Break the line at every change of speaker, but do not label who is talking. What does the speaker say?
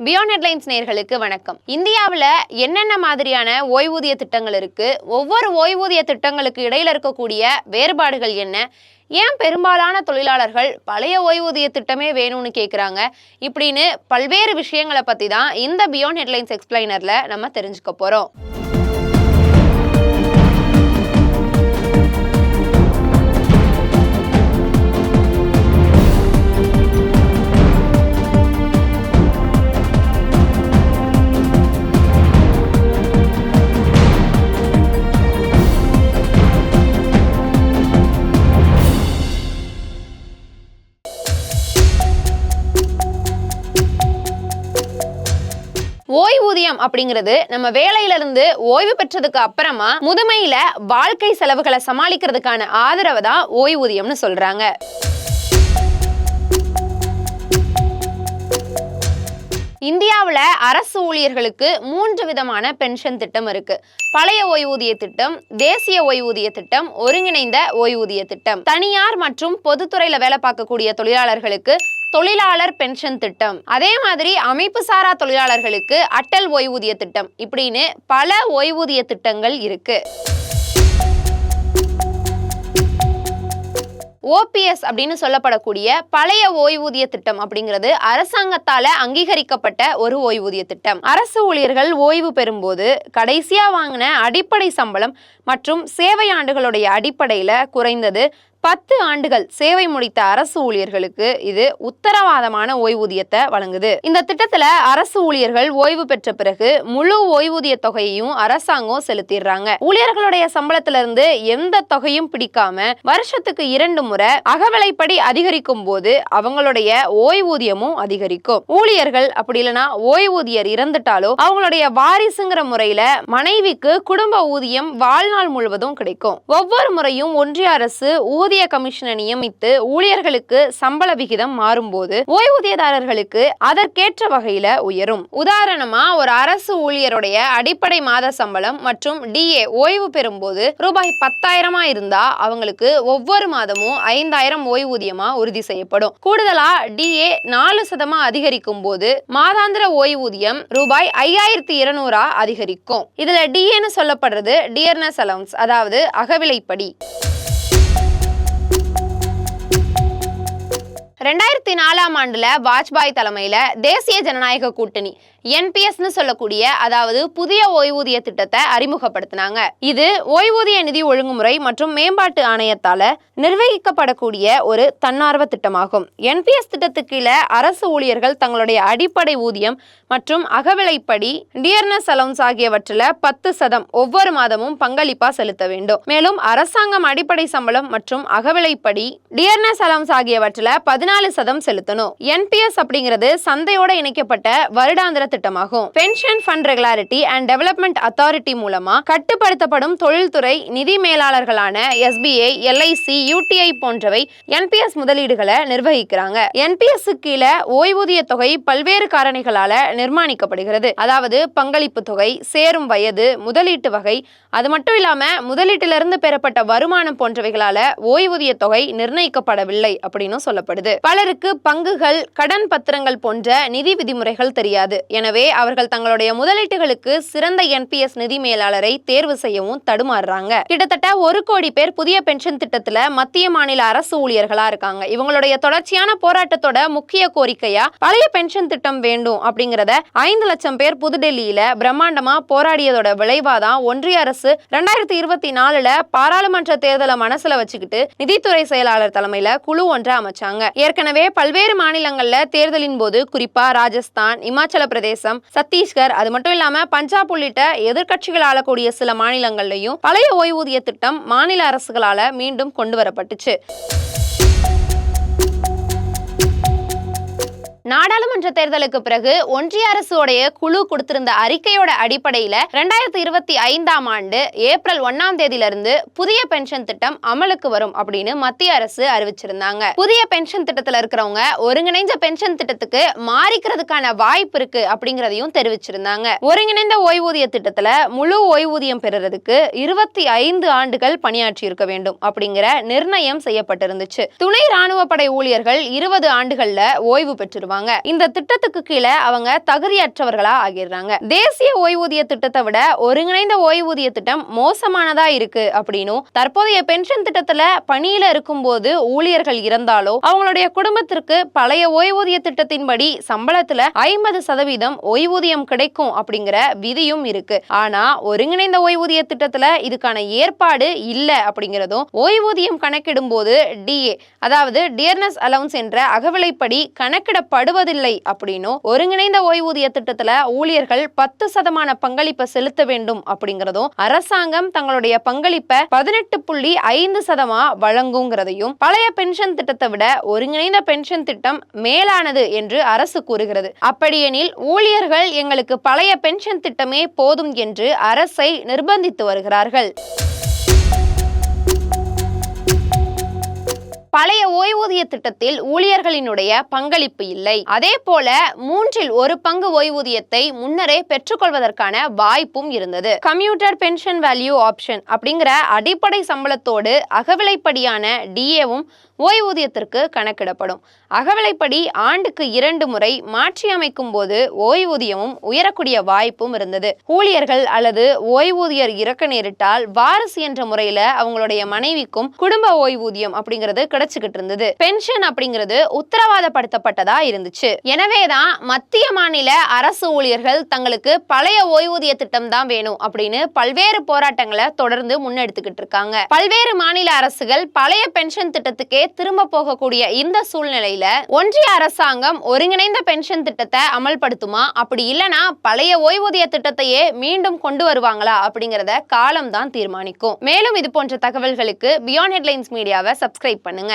Beyond headlines நேர்களுக்கு வணக்கம். இந்தியாவில் என்னென்ன மாதிரியான ஓய்வூதிய திட்டங்கள் இருக்கு? ஒவ்வொரு ஓய்வூதிய திட்டங்களுக்கு இடையில இருக்கக்கூடிய வேறுபாடுகள் என்ன? ஏன் பெரும்பாலான தொழிலாளர்கள் பழைய ஓய்வூதிய திட்டமே வேணும்னு கேட்குறாங்க இப்படின்னு பல்வேறு விஷயங்களை பற்றி தான் இந்த பியாண்ட் ஹெட்லைன்ஸ் எக்ஸ்பிளைனரில் நம்ம தெரிஞ்சுக்க போகிறோம் ஓய்வூதியம் அப்படிங்கிறது நம்ம வேலையில இருந்து ஓய்வு பெற்றதுக்கு அப்புறமா முதுமையில வாழ்க்கை செலவுகளை சமாளிக்கிறதுக்கான ஆதரவை தான் ஓய்வூதியம்னு சொல்றாங்க. இந்தியாவில் அரசு ஊழியர்களுக்கு மூன்று விதமான பென்ஷன் திட்டம் இருக்கு. பழைய ஓய்வூதிய திட்டம் தேசிய ஓய்வூதிய திட்டம் ஒருங்கிணைந்த ஓய்வூதிய திட்டம். தனியார் மற்றும் பொதுத்துறையில வேலை பார்க்கக்கூடிய தொழிலாளர்களுக்கு தொழிலாளர் பென்ஷன் திட்டம். அதே மாதிரி அமைப்பு சாரா தொழிலாளர்களுக்கு அட்டல் ஓய்வூதிய திட்டம் இப்படின்னு பல ஓய்வூதிய திட்டங்கள் இருக்கு. ஓபிஎஸ் அப்படின்னு சொல்லப்படக்கூடிய பழைய ஓய்வூதிய திட்டம் அப்படிங்கிறது அரசாங்கத்தால அங்கீகரிக்கப்பட்ட ஒரு ஓய்வூதிய திட்டம். அரசு ஊழியர்கள் ஓய்வு பெறும்போது கடைசியா வாங்கின அடிப்படை சம்பளம் மற்றும் சேவை ஆண்டுகளுடைய அடிப்படையில குறைந்தது பத்து ஆண்டுகள் சேவை முடித்த அரசு ஊழியர்களுக்கு இது உத்தரவாதமான ஓய்வூதியத்தை வழங்குது. இந்த திட்டத்துல அரசு ஊழியர்கள் ஓய்வு பெற்ற பிறகு முழு ஓய்வூதிய தொகையையும் அரசாங்கம் செலுத்திடுறாங்க. ஊழியர்களுடைய சம்பளத்துல இருந்து எந்த தொகையும் பிடிக்காம வருஷத்துக்கு இரண்டு முறை அகவிலைப்படி அதிகரிக்கும் போது அவங்களுடைய ஓய்வூதியமும் அதிகரிக்கும். ஊழியர்கள் அப்படி இல்லைன்னா ஓய்வூதியர் இறந்துட்டாலோ அவங்களுடைய வாரிசுங்கிற முறையில மனைவிக்கு குடும்ப ஊதியம் வாழ்நாள் முழுவதும் கிடைக்கும். ஒவ்வொரு முறையும் ஒன்றிய அரசு ஊதிய கமிஷனை நியமித்து ஊழியர்களுக்கு சம்பள விகிதம் மாறும்போது ஓய்வூதியதாரர்களுக்கு அதற்கேற்ற வகையில உயரும். உதாரணமா ஒரு அரசு ஊழியருடைய அடிப்படை மாத சம்பளம் மற்றும் டிஏ ஓய்வு பெறும்போது ரூபாய் பத்தாயிரமா இருந்தா அவங்களுக்கு ஒவ்வொரு மாதமும் ஐந்தாயிரம் ஓய்வூதியமா உறுதி செய்யப்படும். கூடுதலா டிஏ நாலு சதமா அதிகரிக்கும் போது மாதாந்திர ஓய்வூதியம் ரூபாய் ஐயாயிரத்தி இருநூறா அதிகரிக்கும். இதுல டிஏன்னு சொல்லப்படுறது டியர்னஸ் அலவுன்ஸ் அதாவது அகவிலைப்படி. ரெண்டாயிரத்தி நாலாம் ஆண்டுல வாஜ்பாய் தலைமையில தேசிய ஜனநாயக கூட்டணி. என்பிஎஸ்னு சொல்லக்கூடிய அதாவது புதிய ஓய்வூதிய திட்டத்தை அறிமுகப்படுத்தினாங்க. இது ஓய்வூதிய நிதி ஒழுங்குமுறை மற்றும் மேம்பாட்டு ஆணையத்தால நிர்வகிக்கப்படக்கூடிய ஒரு தன்னார்வ திட்டமாகும். என்பிஎஸ் திட்டத்துக்கு கீழே அரசு ஊழியர்கள் தங்களுடைய அடிப்படை ஊதியம் மற்றும் அகவிலைப்படி டியர்னஸ் அலவுன்ஸ் ஆகியவற்றில் பத்து சதம் ஒவ்வொரு மாதமும் பங்களிப்பா செலுத்த வேண்டும். மேலும் அரசாங்கம் அடிப்படை சம்பளம் மற்றும் அகவிலைப்படி டியர்னஸ் அலவுன்ஸ் ஆகியவற்றில் பதினாலு சதம் செலுத்தணும். என்பிஎஸ் அப்படிங்கிறது சந்தையோட இணைக்கப்பட்ட வருடாந்திர திட்டமாகும். Pension fund regulatory and development authority மூலமா கட்டுப்படுத்தப்படும் தொழில்துறை நிதி மேலாளர்களான எஸ்பிஐ எல்ஐசி யூடிஐ போன்றவை என்பிஎஸ் முதலீடுகளை நிர்வகிக்கிறாங்க. என்பிஎஸ் கீழே ஓய்வூதிய தொகை பல்வேறு காரணிகளால நிர்மாணிக்கப்படுகிறது. அதாவது பங்களிப்பு தொகை சேரும் வயது முதலீட்டு வகை அது மட்டும் இல்லாம முதலீட்டிலிருந்து பெறப்பட்ட வருமானம் போன்றவைகளால ஓய்வூதிய தொகை நிர்ணயிக்கப்படவில்லை அப்படின்னு சொல்லப்படுது. பலருக்கு பங்குகள் கடன் பத்திரங்கள் போன்ற நிதி விதிமுறைகள் தெரியாது. எனவே அவர்கள் தங்களுடைய முதலீட்டுகளுக்கு சிறந்த என்பிஎஸ் நிதி மேலாளரை தேர்வு செய்யவும் தடுமாறுறாங்க. கிட்டத்தட்ட ஒரு கோடி பேர் புதிய பென்ஷன் திட்டத்துல மத்திய மாநில அரசு ஊழியர்களா இருக்காங்க. இவங்களுடைய தொடர்ச்சியான போராட்டத்தோட முக்கிய கோரிக்கையா பழைய பென்ஷன் திட்டம் வேண்டும் அப்படிங்கறத ஐந்து லட்சம் பேர் புதுடெல்லியில பிரம்மாண்டமா போராடியதோட விளைவாதான் ஒன்றிய அரசு ரெண்டாயிரத்தி இருபத்தி நாலுல பாராளுமன்ற தேர்தலை மனசுல வச்சுக்கிட்டு நிதித்துறை செயலாளர் தலைமையில குழு ஒன்றை அமைச்சாங்க. ஏற்கனவே பல்வேறு மாநிலங்கள்ல தேர்தலின் போது குறிப்பா ராஜஸ்தான் இமாச்சல பிரதேச பிரதேசம் சத்தீஸ்கர் அது மட்டும் இல்லாம பஞ்சாப் உள்ளிட்ட எதிர்க்கட்சிகள் ஆளக்கூடிய சில மாநிலங்கள்லையும் பழைய ஓய்வூதிய திட்டம் மாநில அரசுகளால மீண்டும் கொண்டு வரப்பட்டுச்சு. நாடாளுமன்ற தேர்தலுக்கு பிறகு ஒன்றிய அரசோடைய குழு கொடுத்திருந்த அறிக்கையோட அடிப்படையில ரெண்டாயிரத்தி இருபத்தி ஐந்தாம் ஆண்டு ஏப்ரல் ஒன்னாம் தேதியிலிருந்து புதிய பென்ஷன் திட்டம் அமலுக்கு வரும் அப்படின்னு மத்திய அரசு அறிவிச்சிருந்தாங்க. புதிய பென்ஷன் திட்டத்துல இருக்கிறவங்க ஒருங்கிணைந்த பென்ஷன் திட்டத்துக்கு மாறிக்கிறதுக்கான வாய்ப்பு இருக்கு அப்படிங்கறதையும் தெரிவிச்சிருந்தாங்க. ஒருங்கிணைந்த ஓய்வூதிய திட்டத்துல முழு ஓய்வூதியம் பெறுறதுக்கு இருபத்தி ஐந்து ஆண்டுகள் பணியாற்றி இருக்க வேண்டும் அப்படிங்கிற நிர்ணயம் செய்யப்பட்டிருந்துச்சு. துணை ராணுவ படை ஊழியர்கள் இருபது ஆண்டுகள்ல ஓய்வு பெற்றிருவாங்க. ஆயிடுவாங்க இந்த திட்டத்துக்கு கீழே அவங்க தகுதியற்றவர்களா ஆகிடுறாங்க. தேசிய ஓய்வூதிய திட்டத்தை விட ஒருங்கிணைந்த ஓய்வூதிய திட்டம் மோசமானதா இருக்கு அப்படின்னும் தற்போதைய பென்ஷன் திட்டத்துல பணியில இருக்கும்போது ஊழியர்கள் இறந்தாலோ அவங்களுடைய குடும்பத்திற்கு பழைய ஓய்வூதிய திட்டத்தின்படி சம்பளத்துல ஐம்பது சதவீதம் ஓய்வூதியம் கிடைக்கும் அப்படிங்கிற விதியும் இருக்கு. ஆனா ஒருங்கிணைந்த ஓய்வூதிய திட்டத்துல இதுக்கான ஏற்பாடு இல்ல அப்படிங்கிறதும் ஓய்வூதியம் கணக்கிடும் போது டிஏ அதாவது டியர்னஸ் அலவுன்ஸ் என்ற அகவிலைப்படி படுவதில்லை அப்படின்னும் ஒருங்கிணைந்த ஓய்வூதிய திட்டத்துல ஊழியர்கள் பத்து சதமான பங்களிப்பை செலுத்த வேண்டும் அப்படிங்கிறதும் அரசாங்கம் தங்களுடைய பங்களிப்பை பதினெட்டு புள்ளி ஐந்து சதமா வழங்குங்கிறதையும் பழைய பென்ஷன் திட்டத்தை விட ஒருங்கிணைந்த பென்ஷன் திட்டம் மேலானது என்று அரசு கூறுகிறது. அப்படியெனில் ஊழியர்கள் எங்களுக்கு பழைய பென்ஷன் திட்டமே போதும் என்று அரசை நிர்பந்தித்து வருகிறார்கள். பழைய ஓய்வூதிய திட்டத்தில் ஊழியர்களினுடைய பங்களிப்பு இல்லை. அதே போல மூன்றில் ஒரு பங்கு ஓய்வூதியத்தை முன்னரே பெற்றுக்கொள்வதற்கான வாய்ப்பும் இருந்தது. கம்யூட்டர் பென்ஷன் வேல்யூ ஆப்ஷன் அப்படிங்கிற அடிப்படை சம்பளத்தோடு அகவிலைப்படியான டிஏவும் ஓய்வூதியத்திற்கு கணக்கிடப்படும். அகவிலைப்படி ஆண்டுக்கு இரண்டு முறை மாற்றியமைக்கும் போது ஓய்வூதியமும் உயரக்கூடிய வாய்ப்பும் இருந்தது. ஊழியர்கள் அல்லது ஓய்வூதியர் இறக்க நேரிட்டால் வாரிசு என்ற முறையில அவங்களுடைய மனைவிக்கும் குடும்ப ஓய்வூதியம் அப்படிங்கிறது கிடைச்சுக்கிட்டு இருந்தது பென்ஷன் அப்படிங்கிறது உத்தரவாதப்படுத்தப்பட்டதா இருந்துச்சு. எனவேதான் மத்திய மாநில அரசு ஊழியர்கள் தங்களுக்கு பழைய ஓய்வூதிய திட்டம் தான் வேணும் அப்படின்னு பல்வேறு போராட்டங்களை தொடர்ந்து முன்னெடுத்துக்கிட்டு இருக்காங்க. பல்வேறு மாநில அரசுகள் பழைய பென்ஷன் திட்டத்துக்கே திரும்ப போகக்கூடிய இந்த சூழ்நிலையில ஒன்றிய அரசாங்கம் ஒருங்கிணைந்த பென்ஷன் திட்டத்தை அமல்படுத்துமா? அப்படி இல்லனா பழைய ஓய்வூதிய திட்டத்தையே மீண்டும் கொண்டு வருவாங்களா? அப்படிங்கறத காலம் தான் தீர்மானிக்கும். மேலும் இது போன்ற தகவல்களுக்கு பியாண்ட் ஹெட்லைன்ஸ் மீடியாவை சப்ஸ்கிரைப் பண்ணுங்க.